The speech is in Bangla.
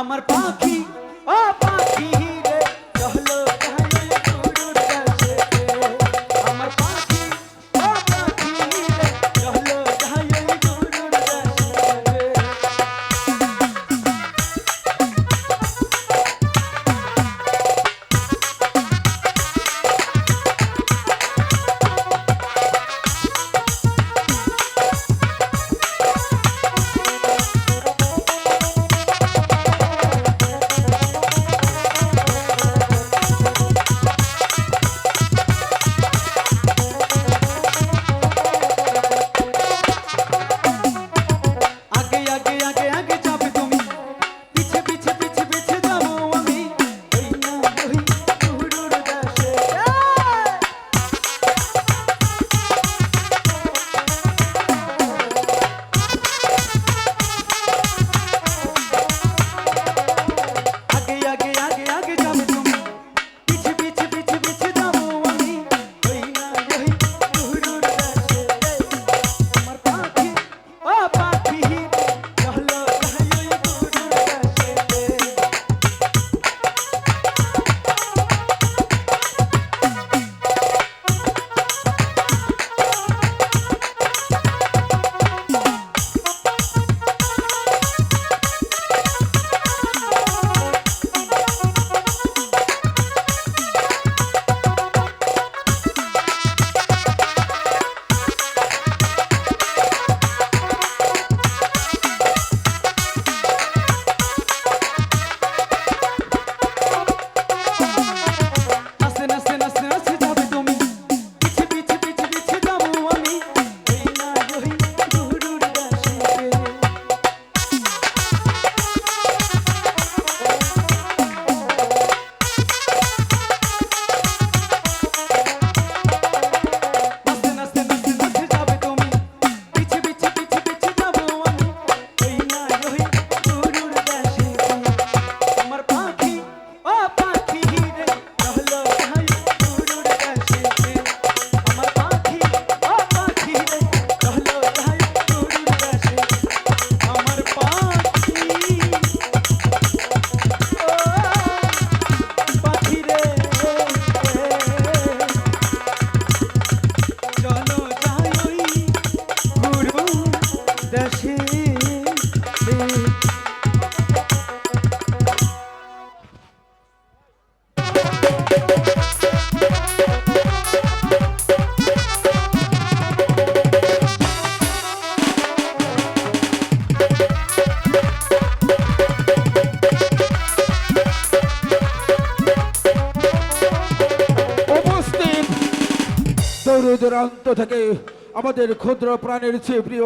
আমার পাখি ও পাখি। রোদের অন্ত থেকে আমাদের ক্ষুদ্র প্রাণের চেয়ে প্রিয়